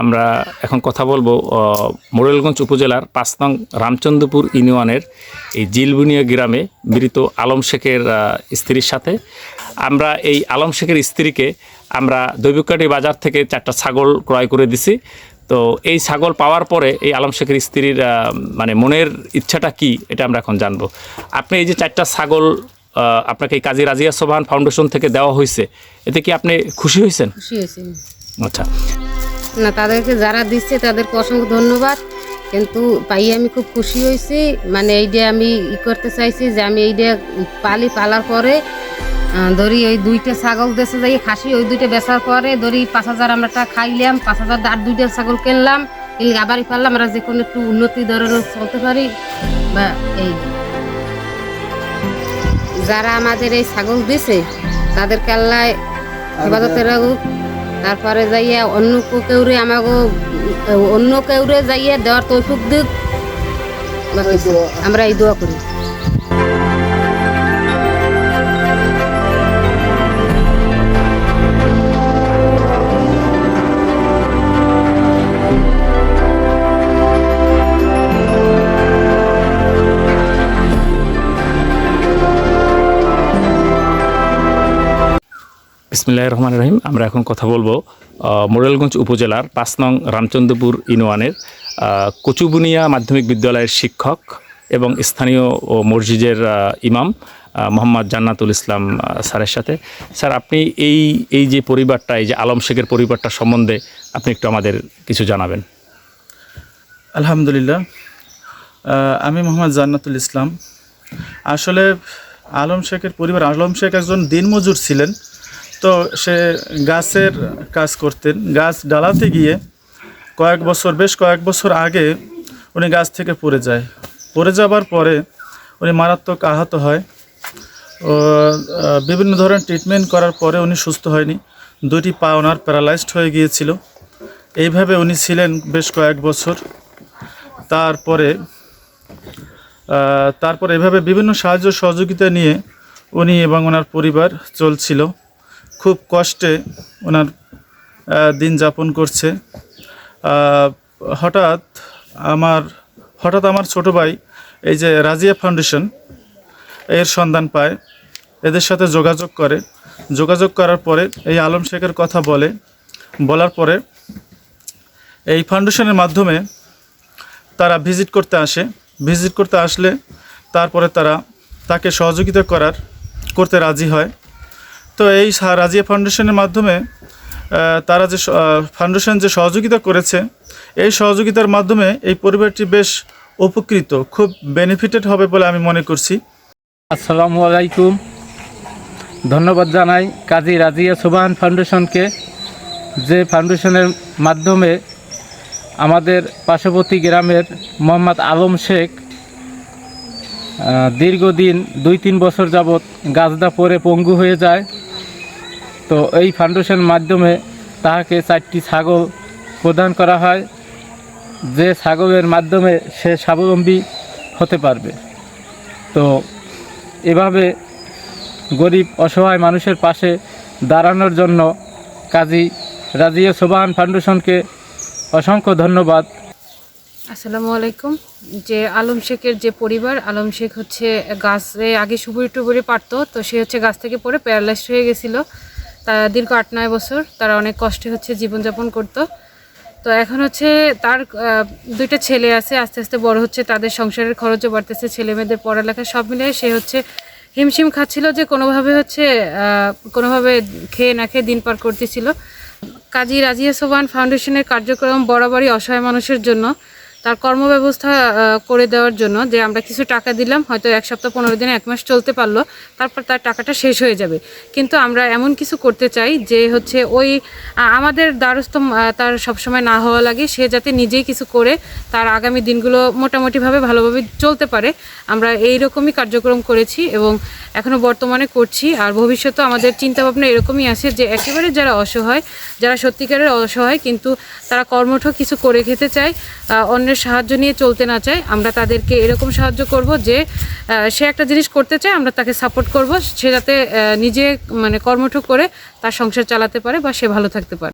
আমরা এখন কথা বলব মোরেলগঞ্জ উপজেলার পাঁচ নং রামচন্দ্রপুর ইউনিয়নের এই জিলবুনিয়া গ্রামে মৃত আলম শেখের স্ত্রীর সাথে। আমরা এই আলম শেখের স্ত্রীকে আমরা দৈবিকাটি বাজার থেকে চারটা ছাগল ক্রয় করে দিছি। তো এই ছাগল পাওয়ার পরে এই আলম শেখের স্ত্রীর মানে মনের ইচ্ছাটা কি এটা আমরা এখন জানব। আপনি এই যে চারটা ছাগল আপনাকে এই কাজী রাজিয়া সোভান ফাউন্ডেশন থেকে দেওয়া হয়েছে এতে কি আপনি খুশি হয়েছেন? আচ্ছা। না। তাদেরকে যারা দিচ্ছে তাদেরকে অসংখ্য ধন্যবাদ। কিন্তু পাই আমি খুব খুশি হয়েছি। মানে এইটা আমি ই করতে চাইছি যে আমি এইটা পালি পালার পরে ধরি ওই দুইটা ছাগল দেশে যাই খাসি ওই দুইটা বেচার পরে ধরি পাঁচ হাজার আমরা খাইলাম পাঁচ হাজার আর দুইটা ছাগল কিনলাম কিনলে আবারই পারলাম আমরা যে কোনো একটু উন্নতি ধরনের চলতে পারি বা এই যারা আমাদের এই ছাগল দিছে তাদেরকে আল্লাহ হেফাজতে রাখুক। তারপরে যাইয়া অন্য কেউরে আমাকে অন্য কেউরে যাইয়া দেওয়ার তৌফিক দিক। আমরা এই দোয়া করি বিসমিল্লাহ রহমান রহিম। আমরা এখন কথা বলব মোরেলগঞ্জ উপজেলার পাঁচ নং রামচন্দ্রপুর ইউনিয়নের কচুবুনিয়া মাধ্যমিক বিদ্যালয়ের শিক্ষক এবং স্থানীয় ও মসজিদের ইমাম মোহাম্মদ জান্নাতুল ইসলাম স্যারের সাথে। স্যার, আপনি এই এই যে পরিবারটা, এই যে আলম শেখের পরিবারটা সম্বন্ধে আপনি একটু আমাদের কিছু জানাবেন। আলহামদুলিল্লাহ। আমি মোহাম্মদ জান্নাতুল ইসলাম। আসলে আলম শেখের পরিবার, আলম শেখ একজন দিনমজুর ছিলেন। তো সে গাছের কাজ করতেন। গাছ ডালাতে গিয়ে কয়েক বছর, বেশ কয়েক বছর আগে উনি গাছ থেকে পড়ে যায়। পড়ে যাবার পরে উনি মারাত্মক আহত হয়। ও বিভিন্ন ধরনের ট্রিটমেন্ট করার পরে উনি সুস্থ হয়নি। দুটি পা ওনার প্যারালাইজড হয়ে গিয়েছিল। এইভাবে উনি ছিলেন বেশ কয়েক বছর। তারপরে তারপর এভাবে বিভিন্ন সাহায্য সহযোগিতা নিয়ে উনি এবং ওনার পরিবার চলছিল। খুব কষ্টে ওনার দিন যাপন করছে। হঠাৎ আমার হঠাৎ আমার ছোট ভাই, এই যে রাজিয়া ফাউন্ডেশন, এর সন্ধান পায়, এদের সাথে যোগাযোগ করে। যোগাযোগ করার পরে এই আলম শেখের কথা বলে। বলার পরে এই ফাউন্ডেশনের মাধ্যমে তারা ভিজিট করতে আসে। ভিজিট করতে আসলে তারপরে তারা তাকে সহযোগিতা করার, করতে রাজি হয়। তো এই রাজিয়া ফাউন্ডেশনের মাধ্যমে তারা যে ফাউন্ডেশন যে সহযোগিতা করেছে, এই সহযোগিতার মাধ্যমে এই পরিবারটি বেশ উপকৃত, খুব বেনিফিটেড হবে বলে আমি মনে করছি। আসসালামু আলাইকুম। ধন্যবাদ জানাই কাজী রাজিয়া সুবাহান ফাউন্ডেশনকে যে ফাউন্ডেশনের মাধ্যমে আমাদের পার্শ্ববর্তী গ্রামের মোহাম্মদ আলম শেখ দীর্ঘদিন দুই তিন বছর যাবৎ গাছদা পরে পঙ্গু হয়ে যায়। তো এই ফাউন্ডেশনের মাধ্যমে তাহাকে চারটি ছাগল প্রদান করা হয়, যে ছাগলের মাধ্যমে সে স্বাবলম্বী হতে পারবে। তো এভাবে গরিব, অসহায় মানুষের পাশে দাঁড়ানোর জন্য কাজী রাজিয়া সোবাহান ফাউন্ডেশনকে অসংখ্য ধন্যবাদ। আসসালামু আলাইকুম। যে আলম শেখের যে পরিবার, আলম শেখ হচ্ছে গাছে আগে সুপুরি টুপুরি পারতো, তো সে হচ্ছে গাছ থেকে পড়ে প্যারালাইজড হয়ে গেছিল। তা দীর্ঘ আট নয় বছর তারা অনেক কষ্টে হচ্ছে জীবনযাপন করতো। তো এখন হচ্ছে তার দুইটা ছেলে আছে, আস্তে আস্তে বড় হচ্ছে, তাদের সংসারের খরচও বাড়তেছে ছেলে মেয়েদের পড়ালেখা সব মিলিয়ে সে হচ্ছে হিমশিম খাচ্ছিল যে কোনোভাবে হচ্ছে কোনোভাবে খেয়ে না খেয়ে দিন পার করতেছিল। কাজী রাজিয়া সোবান ফাউন্ডেশনের কার্যক্রম বরাবরই অসহায় মানুষের জন্য। তার কর্মব্যবস্থা করে দেওয়ার জন্য যে আমরা কিছু টাকা দিলাম হয়তো এক সপ্তাহ পনেরো দিন এক মাস চলতে পারল তারপর তার টাকাটা শেষ হয়ে যাবে। কিন্তু আমরা এমন কিছু করতে চাই যে হচ্ছে ওই আমাদের দ্বারস্থ তার সবসময় না হওয়া লাগে সে যাতে নিজেই কিছু করে তার আগামী দিনগুলো মোটামুটিভাবে ভালোভাবে চলতে পারে। আমরা এই রকমই কার্যক্রম করেছি এবং এখনও বর্তমানে করছি আর ভবিষ্যতে আমাদের চিন্তাভাবনা এরকমই আছে যে একেবারে যারা অসহায় যারা সত্যিকারের অসহায় কিন্তু তারা কর্মঠ কিছু করে খেতে চায় আহ, অন্যের সাহায্য নিয়ে চলতে না চায়, আমরা তাদেরকে এরকম সাহায্য করব যে সে একটা জিনিস করতে চায়, আমরা তাকে সাপোর্ট করব, সে যাতে নিজে মানে কর্মঠ করে তার সংসার চালাতে পারে বা সে ভালো থাকতে পারে।